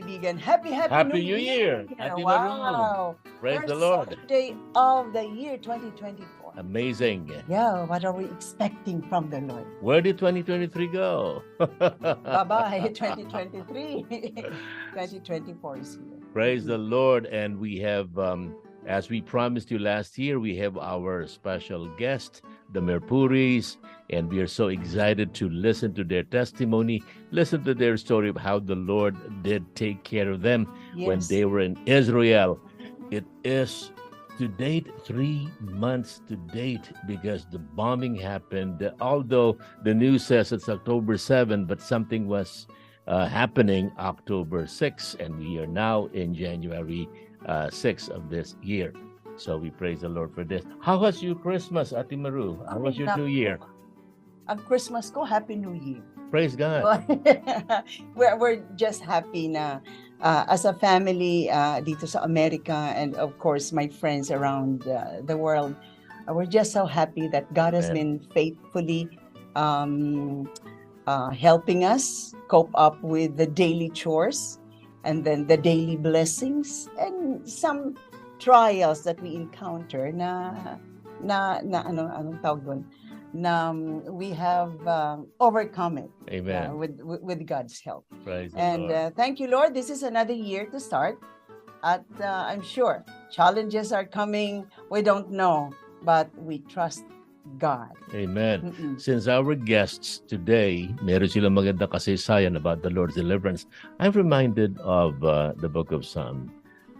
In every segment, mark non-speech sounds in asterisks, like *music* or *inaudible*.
Kaibigan. Happy, happy, Happy New Year. Happy Maru. wow. Praise First the Lord. Saturday of the year 2024. Amazing. Yeah, what are we expecting from the Lord? Where did 2023 go? *laughs* Bye-bye, *laughs* 2023. *laughs* 2024 is here. Praise the Lord. And we have, um, as we promised you last year, we have our special guest, the Merpuris, and we are so excited to listen to their testimony, listen to their story of how the Lord did take care of them when they were in Israel. It is to date three months to date because the bombing happened. Although the news says it's October 7, but something was uh, happening October 6, and we are now in January uh, 6 of this year. So we praise the Lord for this. How was your Christmas, Ati Maru? How was your New Year? Ang Christmas ko, Happy New Year. Praise God. *laughs* we're, we're just happy na uh, as a family uh, dito sa America and of course my friends around uh, the world. uh, we're just so happy that God has been faithfully um, uh, helping us cope up with the daily chores and then the daily blessings and some trials that we encounter na na na ano anong tawag doon na um, we have um, overcome it uh, Amen. with, with with God's help. Praise And uh, thank you, Lord. This is another year to start. At uh, I'm sure challenges are coming. We don't know, but we trust God. Amen. Mm-mm. Since our guests today, meron silang magandang kasaysayan about the Lord's deliverance, I'm reminded of uh, the book of Psalm.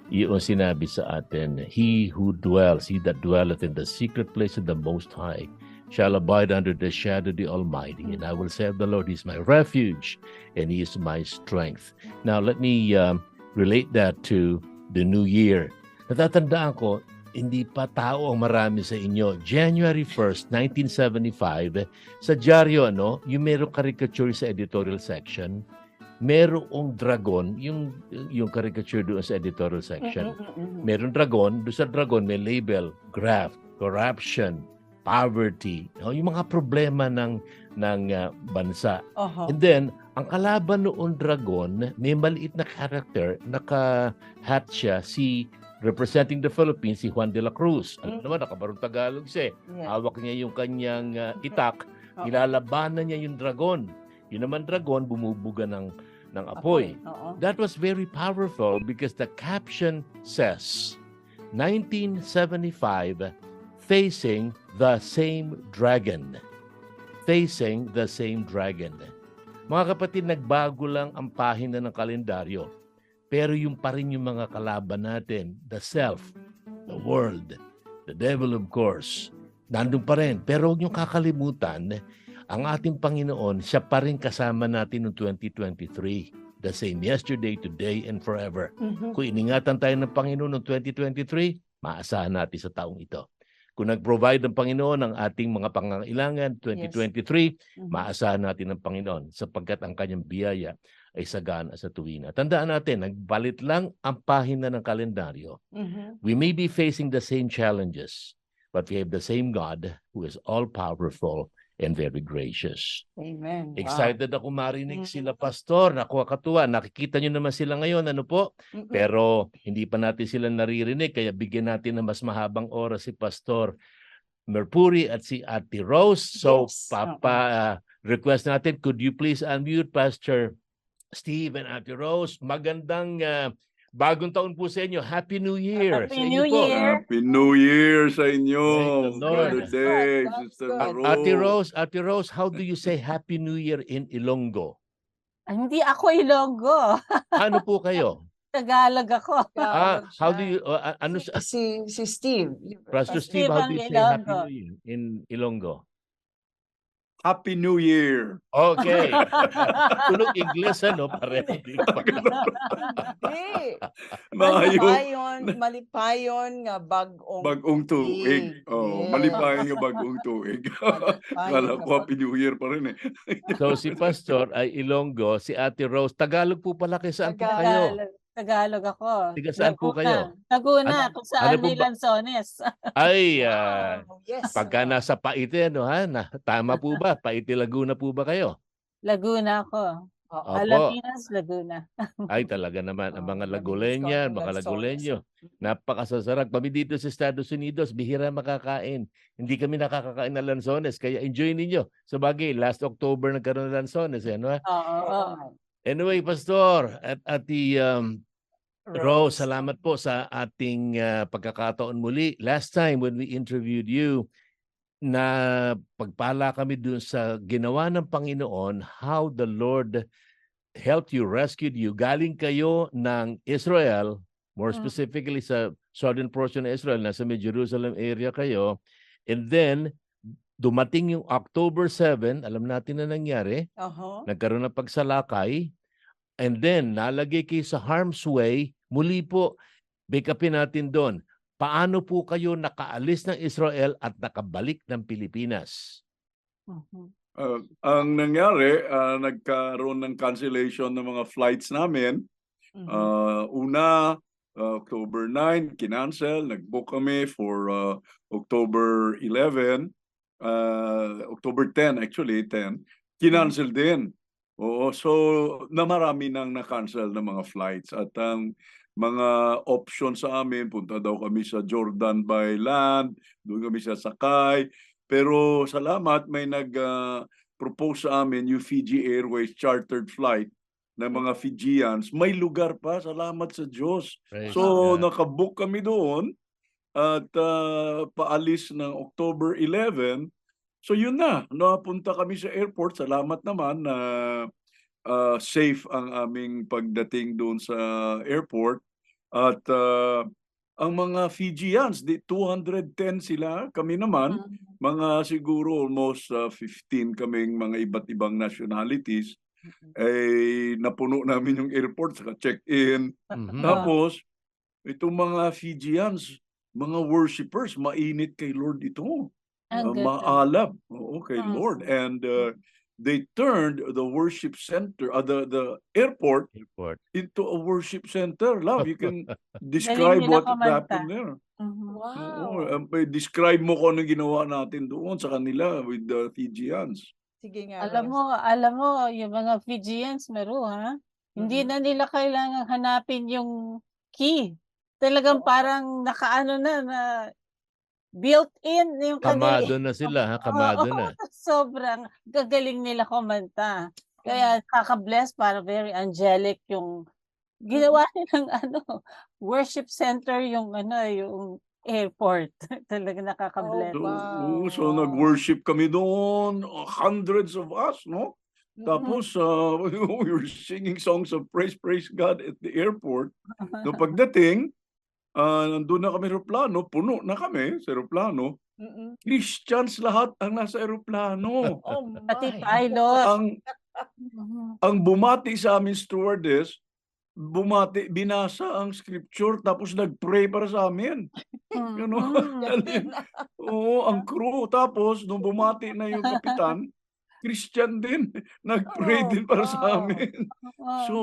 Yung sinabi sa atin, He who dwells, he that dwelleth in the secret place of the Most High, shall abide under the shadow of the Almighty. And I will say of the Lord, He is my refuge, and He is my strength. Now, let me um, relate that to the new year. Natatandaan ko, hindi pa tao ang marami sa inyo. January 1st, 1975, sa dyaryo, ano, yung merong caricature sa editorial section, merong dragon, yung, yung caricature doon sa editorial section. Mm-mm-mm-mm. Meron dragon, doon sa dragon may label, graft, corruption, poverty, no? yung mga problema ng, ng ah, bansa. Oho. And then, ang kalaban noon dragon, may maliit na character, naka-hat siya, si representing the Philippines, si Juan de la Cruz. Ano Mm. naman, nakabarong Tagalog siya. eh. Yeah. Hawak niya yung kanyang ah, itak, Oo. nilalabanan niya yung dragon. Yun naman dragon, bumubuga ng, ng apoy. Oo. That was very powerful because the caption says, 1975, facing the same dragon. Facing the same dragon. Mga kapatid, nagbago lang ang pahina ng kalendaryo. Pero yung pa rin yung mga kalaban natin, the self, the world, the devil of course, nandun pa rin. Pero huwag niyong kakalimutan, ang ating Panginoon, siya pa rin kasama natin noong 2023 the same yesterday, today, and forever. Mhm. Kung iningatan tayo ng Panginoon noong 2023, maasahan natin sa taong ito. Kung nag-provide ng Panginoon ng ating mga pangangailangan 2023, Mhm. maasahan natin ng Panginoon sapagkat ang kanyang biyaya ay sagana sa tuwina. Tandaan natin, nagbalit lang ang pahina ng kalendaryo. Mhm. We may be facing the same challenges, but we have the same God who is all-powerful and very gracious. Amen. Wow. Excited ako marinig Mhm. sila, Pastor. Naku, katuwa. Nakikita nyo naman sila ngayon, ano po? Mm-mm. Pero hindi pa natin sila naririnig, kaya bigyan natin ng mas mahabang oras si Pastor Merpuri at si Ate Rose. So, Yes. papa, ah, request natin, could you please unmute Pastor Steve and Ate Rose? Magandang ah, bagong taon po sa inyo. Happy New Year! Happy sa inyo New po. Year! Happy New Year sa inyo. Brother Dave, That's Sister good. Rose. Ate Rose, Ate Rose, how do you say Happy New Year in Ilonggo? Hindi ako Ilonggo. *laughs* Ano po kayo? Tagalog ako. Ah, how do you, uh, uh, ano, si, si, si Steve. Pastor Steve Steve, how do you say Happy Ilonggo. New Year in Ilonggo? Happy New Year. Okay. *laughs* Tulog Ingles, ano? Pareho. *laughs* di ba? Hindi. Malipayon nga bagong Bagong tuig. Tuig. Oh, Yes. malipayan yung bagong tuig. *laughs* Kala ko Happy New Year pa rin eh. So si Pastor ay Ilonggo, si Ate Rose. Tagalog po pala kayo. Saan po kayo? Tagalog, ako. Tiga saan po kayo? Laguna, Ano- kung saan ano ba- Lanzones. *laughs* Ay, ah, Wow, yes. pagka nasa Paite, ano ha? Na, tama po ba? *laughs* Paite Laguna po ba kayo? Laguna ako. Oo. Opo. Alapinas, Laguna. *laughs* Ay, talaga naman. Ang mga Lagulenya, mga Lanzones. Lagulenyo. Napakasasarap. Kami dito sa Estados Unidos, bihira makakain. Hindi kami nakakakain ng lansones, kaya enjoy ninyo. Sa bagay, last October nagkaroon ng lansones. Eh, ano, ha? Oo, oo. Anyway, Pastor, at, at the, um, Rose, salamat po sa ating ah, pagkakataon muli. Last time when we interviewed you, na pagpala kami dun sa ginawa ng Panginoon, how the Lord helped you, rescued you. Galing kayo ng Israel, more Mm. specifically sa southern portion ng Israel, nasa may Jerusalem area kayo. And then, dumating yung October 7, alam natin na nangyari, Aha. nagkaroon ng pagsalakay, and then nalagay kayo sa harm's way, muli po, pick upin natin doon. Paano po kayo nakaalis ng Israel at nakabalik ng Pilipinas? Mhm. Uh, ang nangyari, uh, nagkaroon ng cancellation ng mga flights namin. Uh, una, uh, October 9, kinancel. Nag-book kami for uh, October 11. Uh, October 10, actually, 10. Kinancel din. Oo, so na marami nang na-cancel ng mga flights. At ang mga option sa amin, punta daw kami sa Jordan by land, doon kami sasakay. Pero salamat, may nag-propose sa amin yung Fiji Airways chartered flight ng mga Fijians. May lugar pa, salamat sa Diyos. Praise So God. nakabook kami doon at ah, paalis ng October 11. So yun na, napunta kami sa airport. Salamat naman na ah, safe ang aming pagdating doon sa airport. At ah, ang mga Fijians, di 210 sila. Kami naman, Mhm. mga siguro almost ah, 15 kaming mga iba't ibang nationalities. Mhm. Eh, napuno namin yung airport, saka check-in. Mhm. Ah. Tapos, itong mga Fijians, mga worshippers, mainit kay Lord ito. Ang Uh, ganda. maalab oo, kay Ah. Lord. And uh, they turned the worship center, uh, the, the airport, Airport. into a worship center. Love, you can *laughs* describe what happened there. Mhm. Oo, Wow. um, eh, describe mo kung ano ginawa natin doon sa kanila with the Fijians. Sige nga. Alam mo, alam mo, yung mga Fijians, meron ha? Hindi Mhm. na nila kailangan hanapin yung key. Talagang Oo. parang nakaano na, na built-in yung kanila. Kamado *laughs* na sila, ha? Kamado Oo, na. *laughs* Sobrang gagaling nila kumanta. Kaya kaka-bless, para very angelic yung ginawa nilang *laughs* ano, worship center yung ano, yung airport. Talaga nakaka-bless. So, Wow, so wow. nag-worship kami doon, hundreds of us, no? Tapos uh, we were singing songs of praise, praise God at the airport. No pagdating, uh, nandun na kami eroplano, puno na kami sa eroplano. Mhm. Christians lahat ang nasa eroplano. Oh Pati my. pilot. ang ang bumati sa amin stewardess, bumati, binasa ang scripture tapos nag-pray para sa amin. You know? *laughs* Oo, ang crew. Tapos, nung bumati na yung kapitan, Christian din. *laughs* Nag-pray Oh, din para sa wow. amin. Wow. So,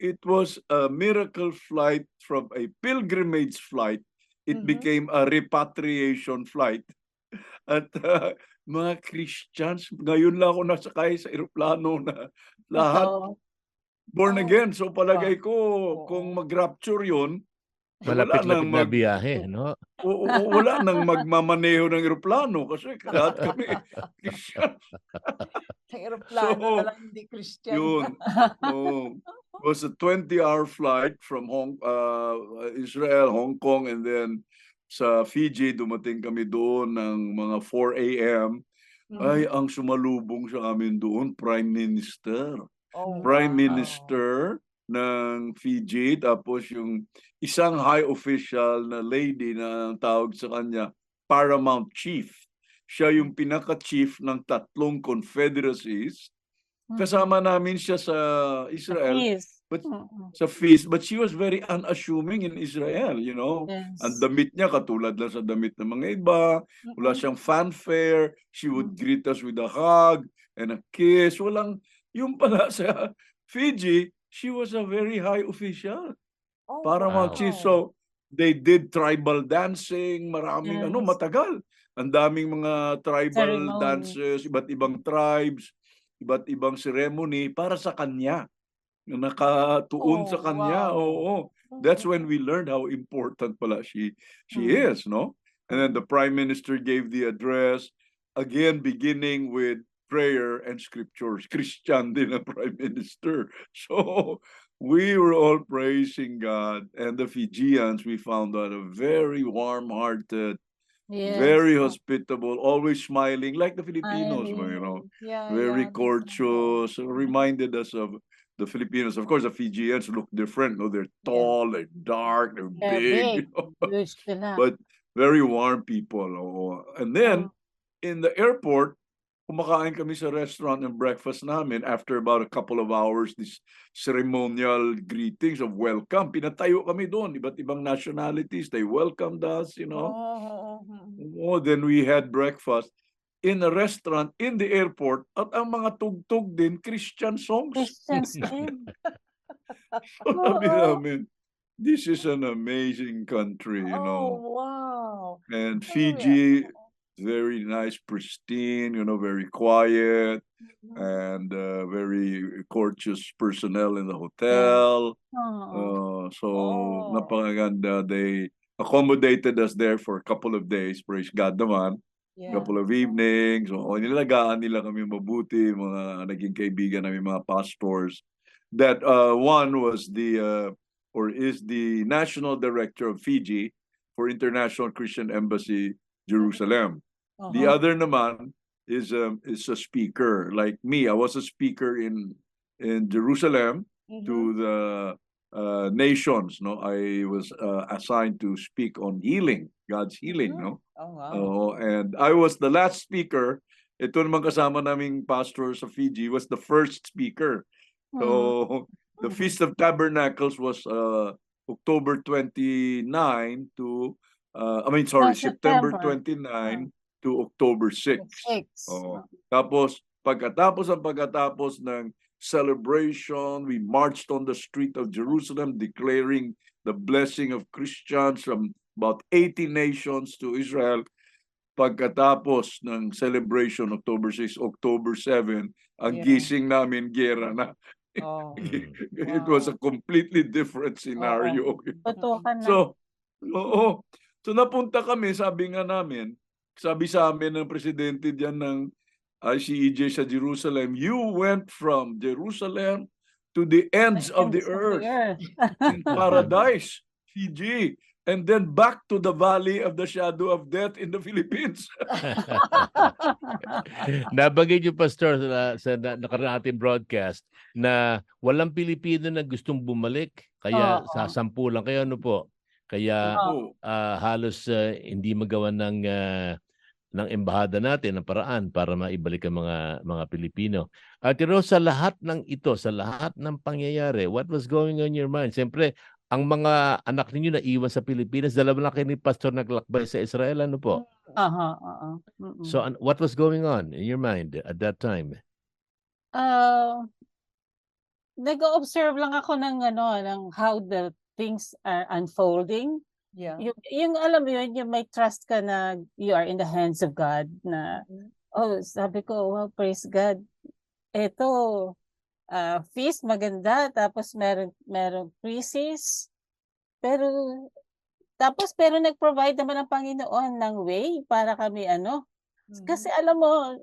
it was a miracle flight from a pilgrimage flight. It Mhm. became a repatriation flight. *laughs* At uh, mga Christians, ngayon lang ako nasakay sa eroplano na lahat Totoo. born Oh. again. So palagay ko, Oo. kung mag-rapture yun, Malapit-lapit nang na mag- biyahe, no? o, o- o- wala nang magmamaneho ng eroplano kasi *laughs* lahat kami *laughs* Christian. Sa aeroplano So, na lang hindi Christian. Yun. Oh, it was a 20-hour flight from Hong uh, Israel, Hong Kong, and then sa Fiji, dumating kami doon ng mga 4 a.m. Mhm. Ay, ang sumalubong sa amin doon, Prime Minister. Oh, Prime wow. Minister ng Fiji, tapos yung isang high official na lady na ang tawag sa kanya, Paramount Chief. siya yung pinaka-chief ng tatlong confederacies. Mm. Kasama namin siya sa Israel, Yes. but Mm-mm. sa feast, but she was very unassuming in Israel, you know. Yes. Ang damit niya katulad lang sa damit ng mga iba, wala siyang fanfare, she would greet us with a hug and a kiss. Walang, yung pala *laughs* sa Fiji, she was a very high official. Oh, Para Wow. chief. So, they did tribal dancing, maraming ano, Yes. matagal. Ang daming mga tribal Ceremony. dances, iba't ibang tribes, iba't ibang ceremony para sa kanya. Na Nakatuon sa Oh, kanya. wow. Oo. That's when we learned how important pala she she Mm. is, no? And then the prime minister gave the address again beginning with prayer and scriptures. *laughs* Christian din ang prime minister. *laughs* So we were all praising God and the Fijians we found out are very warm-hearted, Yes. very Oh, hospitable, always smiling like the Filipinos, you know. Yeah, very yeah, courteous, reminded us of the Filipinos. Of course, the Fijians look different. No, they're tall, they're dark, they're, They're big, *laughs* big. you know, but very warm people. Oh, and then in the airport, kumakain kami sa restaurant and breakfast namin after about a couple of hours this ceremonial greetings of welcome pinatayo kami doon iba't ibang nationalities they welcomed us you know Oh, oh, oh. Oh, then we had breakfast in a restaurant in the airport at ang mga tugtog din Christian songs. Christians *laughs* din. So, sabi *laughs* namin, this is an amazing country, you Oh, know. wow. And. Fiji, very nice, pristine, you know, very quiet Mm-hmm. and uh, very courteous personnel in the hotel. Uh, so, Oh. napakaganda. They accommodated us there for a couple of days. Praise God naman. Yeah. couple of evenings. So, nilagaan nila kami mabuti, mga naging kaibigan namin, mga pastors. That uh, one was the, uh, or is the national director of Fiji for International Christian Embassy, Jerusalem. The Uh-huh. other naman is um, is a speaker like me. I was a speaker in in Jerusalem Mhm. to the uh, nations. No, I was uh, assigned to speak on healing, God's healing. Mhm. No, Oh, wow. Oo, and I was the last speaker. Ito naman kasama naming pastor sa Fiji was the first speaker. Mm. So *laughs* the Feast of Tabernacles was uh, October 29 to uh, I mean sorry, Oh, September September. 29 to October 6. Six. Oo. Tapos pagkatapos ang pagkatapos ng celebration, we marched on the street of Jerusalem declaring the blessing of Christians from about 80 nations to Israel. Pagkatapos ng celebration October 6, October 7, ang Yeah. gising namin gera na. Oh. *laughs* It was a completely different scenario. Tutukan na. So, oo. So napunta kami, sabi nga namin, sabi sa amin ng presidente diyan ng ICEJ sa Jerusalem, you went from Jerusalem to the ends of the earth, in *laughs* paradise, Fiji, and then back to the valley of the shadow of death in the Philippines. *laughs* *laughs* Nabagay niyo, Pastor, sa, sa na, nakaraan nating broadcast na walang Pilipino na gustong bumalik. Kaya Oo. sa sampu lang. Kaya ano po? Kaya ah, halos ah, hindi magawa ng ah, ng embahada natin ng paraan para maibalik ang mga mga Pilipino. At pero sa lahat ng ito, sa lahat ng pangyayari, what was going on in your mind? Siyempre, ang mga anak ninyo na iwan sa Pilipinas, dalawa lang kayo ni Pastor naglakbay sa Israel, ano po? Aha, aha. Mm-mm. So what was going on in your mind at that time? Ah, nag-observe lang ako ng ano, ng how the things are unfolding. Yeah. Yung, yung alam mo yun, yung may trust ka na you are in the hands of God na, oh, sabi ko, wow, praise God. Ito, ah, feast maganda, tapos meron, meron crisis. Pero, tapos pero nag-provide naman ang Panginoon ng way para kami ano, kasi alam mo,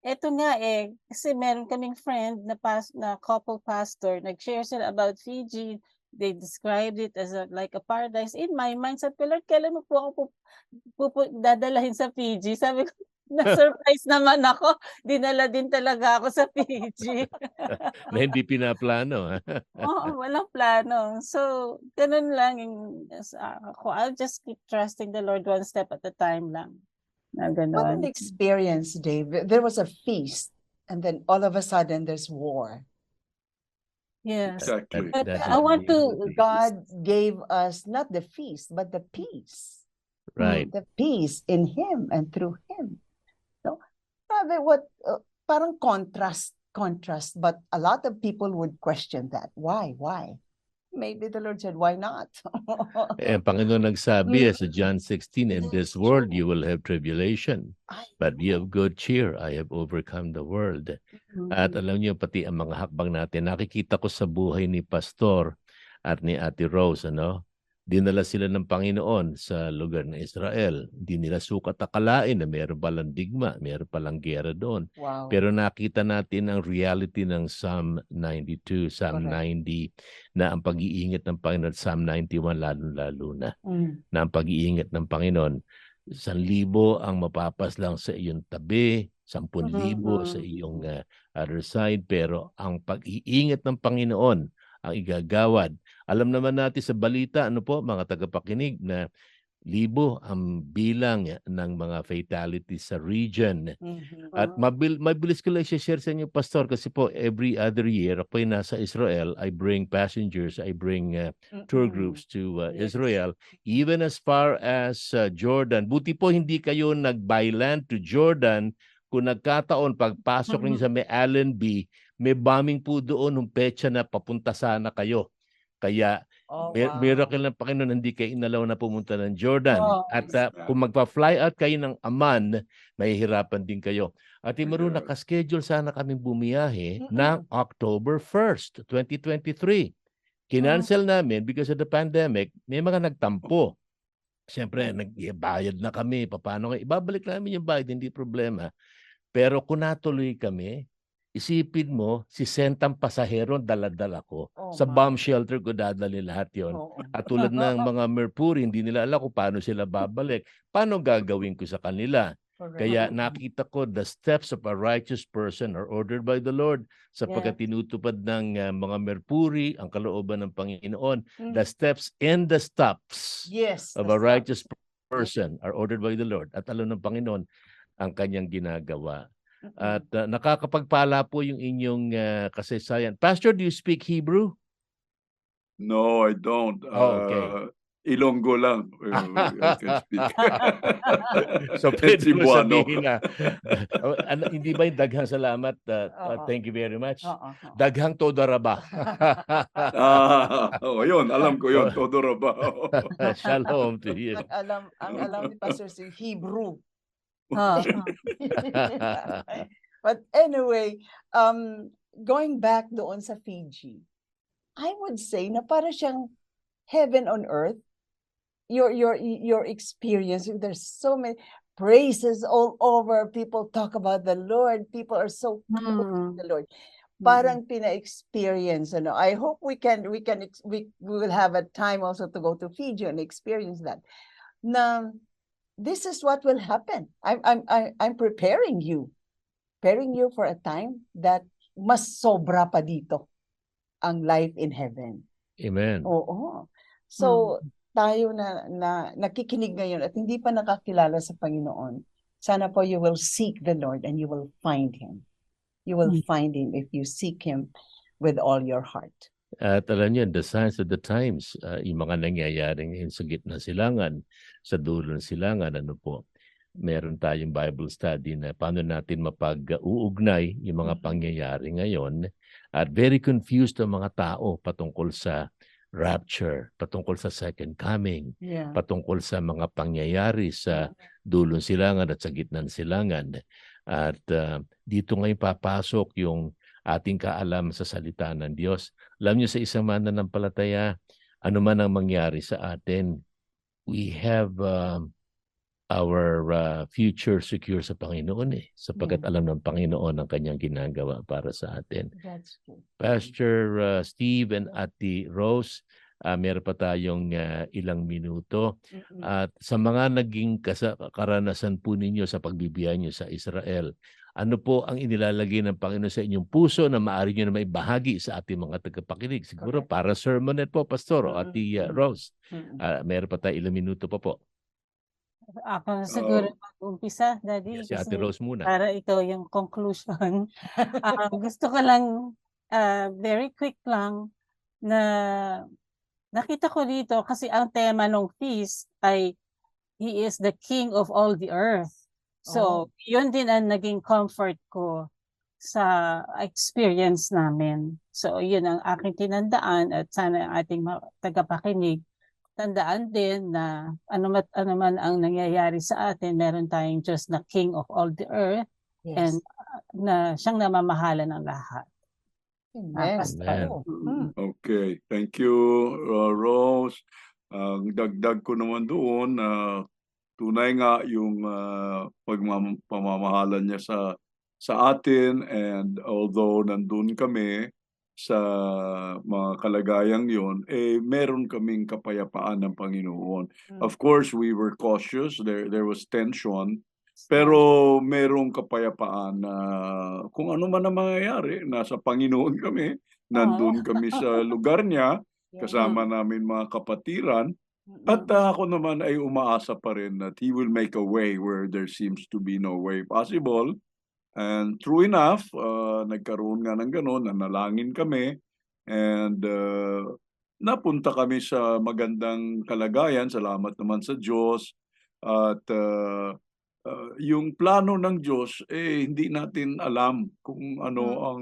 eto nga eh, kasi meron kaming friend na pas na couple pastor, nag-share sila about Fiji. They described it as a, like a paradise. In my mind, sabi ko, Lord, kailan mo po ako pup, pupu- dadalahin sa Fiji? Sabi ko, *laughs* na-surprise *laughs* naman ako. Dinala din talaga ako sa Fiji. na hindi pinaplano. ah. *laughs* Oo, walang plano. So, ganun lang yung, sa- ako, I'll just keep trusting the Lord one step at a time lang. Na What an experience, Dave. There was a feast, and then all of a sudden there's war. Yes. Exactly. But That I is want to- God gave us not the feast, but the peace. Right. The peace in Him and through Him. No, sabi what uh, parang contrast, contrast. But a lot of people would question that. Why? Why? Maybe the Lord said, "Why not?" *laughs* Eh, ang Panginoon nagsabi Mm. sa John 16, In this world you will have tribulation, but be of good cheer. I have overcome the world. At mm, alam niyo, pati ang mga hakbang natin, nakikita ko sa buhay ni Pastor at ni Ate Rose, ano? Dinala sila ng Panginoon sa lugar ng Israel. Hindi nila sukat akalain na meron palang digma, meron palang gera doon. wow. Pero nakita natin ang reality ng Psalm 92, Psalm Correct. 90, na ang pag-iingat ng Panginoon, Psalm 91 lalo-lalo na, Mm, na ang pag-iingat ng Panginoon, isang libo ang mapapas lang sa iyong tabi, sampun libo sa Mhm. iyong uh, other side, pero ang pag-iingat ng Panginoon ang igagawad. Alam naman natin sa balita, ano po, mga tagapakinig, na libo ang bilang ng mga fatalities sa region. mhm. At mabil mabilis ko lang share sa inyo, Pastor, kasi po every other year, ako ay nasa Israel, I bring passengers, I bring uh, tour Mm-mm. groups to uh, Yes. Israel, even as far as uh, Jordan. Buti po hindi kayo nag-byland to Jordan. Kung nagkataon, pagpasok Mhm. ninyo sa may Allenby, may bombing po doon ng petsa na papunta sana kayo. Kaya Oh, wow. miracle ng Panginoon, hindi kayo inalaw na pumunta ng Jordan. Oh, At uh, kung magpa-fly out kayo ng Amman, mahihirapan din kayo. At Yeah. nakaschedule sana kaming bumiyahe Mm-mm. ng October 1st, 2023. Kinancel namin because of the pandemic, may mga nagtampo. Siyempre, nagbayad na kami. Paano nga? Ibabalik namin yung bayad, hindi problema. Pero kung natuloy kami, isipin mo, si sentang pasahero dala-dala ko. Oh, sa bomb shelter ko dadali lahat yon. Oo. At tulad ng *laughs* mga Mercury, hindi nila alam kung paano sila babalik. Paano gagawin ko sa kanila? Correct. Kaya nakita ko the steps of a righteous person are ordered by the Lord sapagkat tinutupad ng uh, mga Mercury ang kalooban ng Panginoon. Mm. The steps and the stops Yes. of the a righteous person are ordered by the Lord. At alam ng Panginoon ang kanyang ginagawa. Mm-mm. At uh, nakakapagpala po yung inyong uh, kasaysayan. Pastor, do you speak Hebrew? No, I don't. Oh, okay. Uh, Ilonggo lang. uh, I can speak. *laughs* so *laughs* pwede mo sabihin na, *laughs* ano, hindi ba yung daghang salamat? uh, uh, thank you very much. Oo. Daghang todaraba. ah, oh, yun, alam ko yun. Todo Rabao. Shalom to you. Ang alam, ang alam ni Pastor si Hebrew. Ah, *laughs* But anyway, um, going back doon sa Fiji, I would say na para siyang heaven on earth. Your your your experience. There's so many praises all over. People talk about the Lord. People are so close to Mm. the Lord. Parang pina-experience. Ano. I hope we can we can we, we will have a time also to go to Fiji and experience that. Na this is what will happen. I'm I'm I'm, I'm preparing you, preparing you for a time that mas sobra pa dito ang life in heaven. Amen. Oo. So tayo na na nakikinig ngayon at hindi pa nakakilala sa Panginoon. Sana po you will seek the Lord and you will find him. You will Mm. find him if you seek him with all your heart. At alam niyo, the signs of the times, uh, yung mga nangyayari ngayon sa gitna ng silangan, sa dulo ng silangan, ano po, meron tayong Bible study na paano natin mapag-uugnay yung mga Mhm. pangyayari ngayon. At very confused ang mga tao patungkol sa rapture, patungkol sa second coming, Yeah. patungkol sa mga pangyayari sa dulong silangan at sa gitna ng silangan. At uh, dito ngayon papasok yung ating kaalam sa salita ng Diyos. Alam niyo sa isang mananampalataya, ano man ang mangyari sa atin, we have um, our uh, future secure sa Panginoon eh. Sapagkat Yeah. alam ng Panginoon ang kanyang ginagawa para sa atin. That's true. Pastor uh, Steve and Ate Rose, uh, meron pa tayong uh, ilang minuto. At sa mga naging kasa- karanasan po ninyo sa pagbibiyahe nyo sa Israel, ano po ang inilalagay ng Panginoon sa inyong puso na maaari nyo na maibahagi sa ating mga tagapakinig? Siguro Correct. para sermonet po, Pastor, o Ate uh, mm. Rose. Uh, meron pa tayo ilang minuto pa po. Ako na siguro mag-umpisa, Daddy. Si Ate Rose muna. Para ikaw yung conclusion. *laughs* Ah, gusto ko lang, ah, very quick lang, na nakita ko dito kasi ang tema ng feast ay He is the King of all the earth. So, yun din ang naging comfort ko sa experience namin. So, yun ang aking tinandaan at sana ang ating mga tagapakinig tandaan din na ano, mat, ano man ang nangyayari sa atin, meron tayong Diyos na King of all the earth and uh, na siyang namamahala ng lahat. Amen. Amen. Oh, Mm. mm. Okay, thank you, uh, Rose. Ang dagdag ko naman doon na tunay nga yung uh, pagmam- pamamahalan niya sa sa atin and although nandun kami sa mga kalagayang yon eh meron kaming kapayapaan ng Panginoon. Mm. Of course, we were cautious. There there was tension. Pero merong kapayapaan na kung ano man ang mangyayari, nasa Panginoon kami. Nandun kami sa *laughs* lugar niya, kasama namin mga kapatiran. At ah, ako naman ay umaasa pa rin that He will make a way where there seems to be no way possible. And true enough, ah, nagkaroon nga ng gano'n, nanalangin kami. And ah, napunta kami sa magandang kalagayan. Salamat naman sa Diyos. At ah, ah, yung plano ng Diyos, eh, hindi natin alam kung ano Mm. ang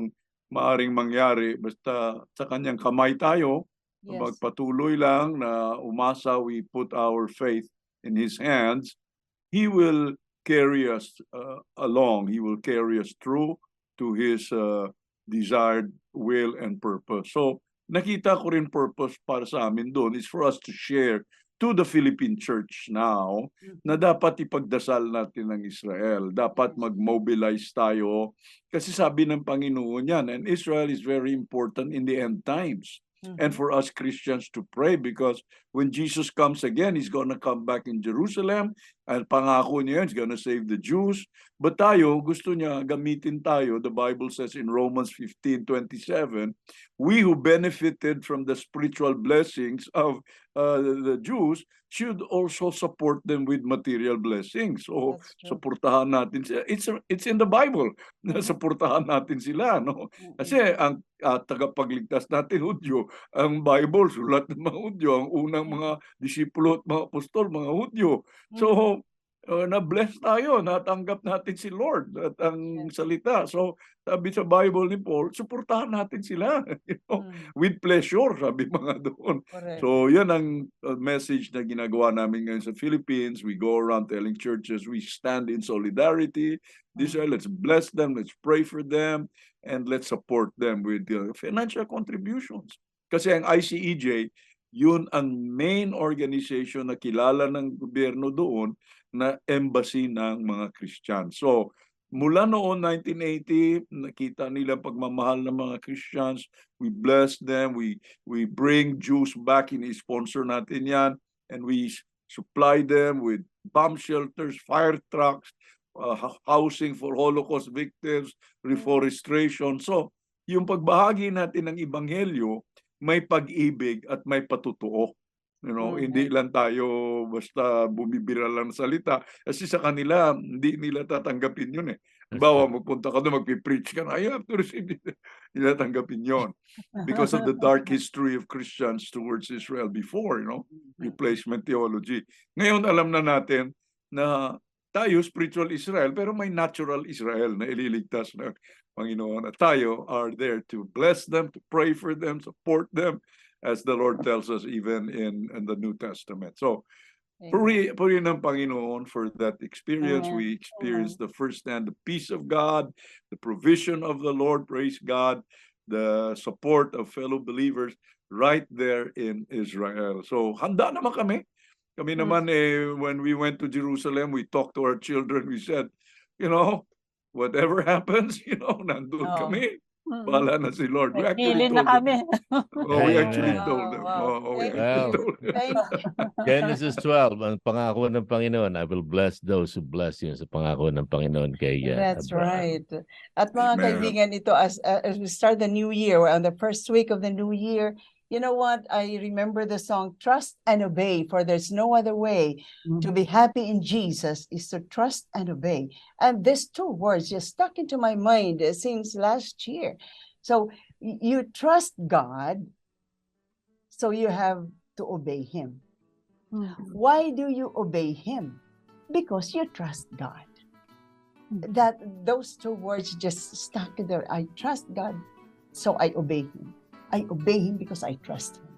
maaring mangyari. Basta sa kanyang kamay tayo, Yes. magpatuloy lang na umasa, we put our faith in His hands, He will carry us uh, along. He will carry us through to His uh, desired will and purpose. So, nakita ko rin purpose para sa amin doon is for us to share to the Philippine church now na dapat ipagdasal natin ng Israel. Dapat mag-mobilize tayo kasi sabi ng Panginoon yan, and Israel is very important in the end times and for us Christians to pray because when Jesus comes again, He's gonna come back in Jerusalem and pangako niya, He's gonna save the Jews. But tayo, gusto niya gamitin tayo. The Bible says in Romans 15:27, we who benefited from the spiritual blessings of uh, the Jews should also support them with material blessings. So, suportahan natin sila. It's it's in the Bible *laughs* na suportahan natin sila, no? Kasi ang ah, tagapagligtas natin Hudyo, ang Bible sulat ng mga Hudyo, ang unang mga disipulo at mga apostol mga Hudyo. So uh, na-bless tayo, natanggap natin si Lord at ang Yes. salita. So sabi sa Bible ni Paul, suportahan natin sila *laughs* you know, Mm, with pleasure, sabi mga *laughs* doon. correct. So yan ang uh, message na ginagawa namin ngayon sa Philippines. We go around telling churches, we stand in solidarity. This way, let's bless them, let's pray for them, and let's support them with uh, financial contributions. Kasi ang ICEJ, yun ang main organization na kilala ng gobyerno doon na embassy ng mga Christian. So, mula noon 1980, nakita nila pagmamahal ng mga Christians. We bless them, we we bring Jews back in sponsor natin yan and we supply them with bomb shelters, fire trucks, uh, hou- housing for Holocaust victims, reforestation. So, yung pagbahagi natin ng ebanghelyo, may pag-ibig at may patutuo. You know, Mhm. hindi lang tayo basta bumibira lang ng salita. Kasi sa kanila, hindi nila tatanggapin yun eh. Bawa, magpunta ka doon, magpipreach ka na, you have to receive it. *laughs* Nila tanggapin yun. Because of the *laughs* dark history of Christians towards Israel before, you know, replacement theology. Ngayon, alam na natin na tayo, spiritual Israel, pero may natural Israel na ililigtas ng Panginoon. At tayo are there to bless them, to pray for them, support them, as the Lord tells us even in, in the New Testament. So. Puri, puri ng Panginoon for that experience. Amen. We experienced the first hand, the peace of God, the provision of the Lord, praise God, the support of fellow believers right there in Israel. So, handa naman kami. Kami Mm. naman eh, when we went to Jerusalem, we talked to our children. We said, you know, whatever *laughs* happens, you know, nandun Oo. kami. Mm. Bahala na si Lord. We actually feeling na told them. kami. Oh, we actually Amen. told them. Wow. Oh, we Thank actually told them. *laughs* Genesis 12, ang pangako ng Panginoon, I will bless those who bless you sa pangako ng Panginoon kay uh, That's Abraham. right. At mga Amen. kaibigan, ito as, uh, as we start the new year, we're on the first week of the new year, you know what? I remember the song Trust and Obey, for there's no other way to be happy in Jesus is to trust and obey. And these two words just stuck into my mind uh, since last year. So you trust God, so you have to obey Him. Mhm. Why do you obey Him? Because you trust God. Mhm. That those two words just stuck in there. I trust God, so I obey Him. I obey Him because I trust Him.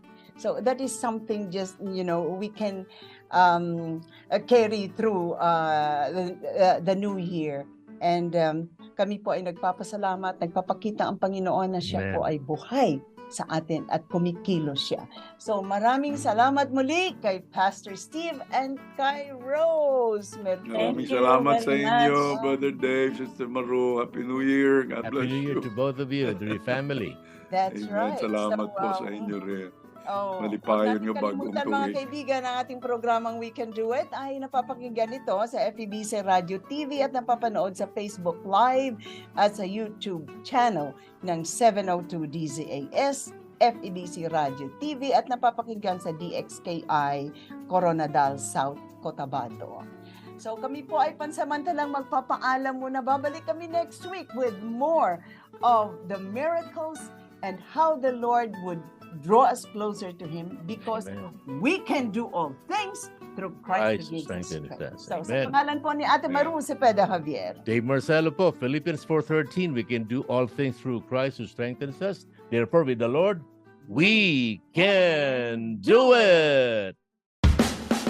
So that is something just you know we can um, uh, carry through uh, the, uh, the new year. And um, kami po ay nagpapasalamat, nagpapakita ang Panginoon na siya Amen. po ay buhay sa atin at kumikilos siya. So maraming salamat muli kay Pastor Steve and kay Rose. Mer- Maraming you salamat sa inyo, much. Brother Dave, Sister Maru. Happy New Year. God Happy bless New Year you. to both of you to your family. *laughs* That's Amen. right. Salamat So, po sa um, inyo rin. Oh, Malipayon natin bagong kalimutan, mga tuwid. kaibigan, ang ating programang We Can Do It ay napapakinggan ito sa FEBC Radio TV at napapanood sa Facebook Live at sa YouTube channel ng 702 DZAS, FEBC Radio TV at napapakinggan sa DXKI Coronadal South Cotabato. So kami po ay pansamantalang magpapaalam muna. Babalik kami next week with more of the miracles and how the Lord would draw us closer to Him because Amen. we can do all things through Christ Christ, who gives us strengthens strength. us. So sa Amen. pangalan po ni Ate Maru Cepeda Javier. Dave Marcelo po, Philippians 4.13, we can do all things through Christ who strengthens us. Therefore, with the Lord, we can do it!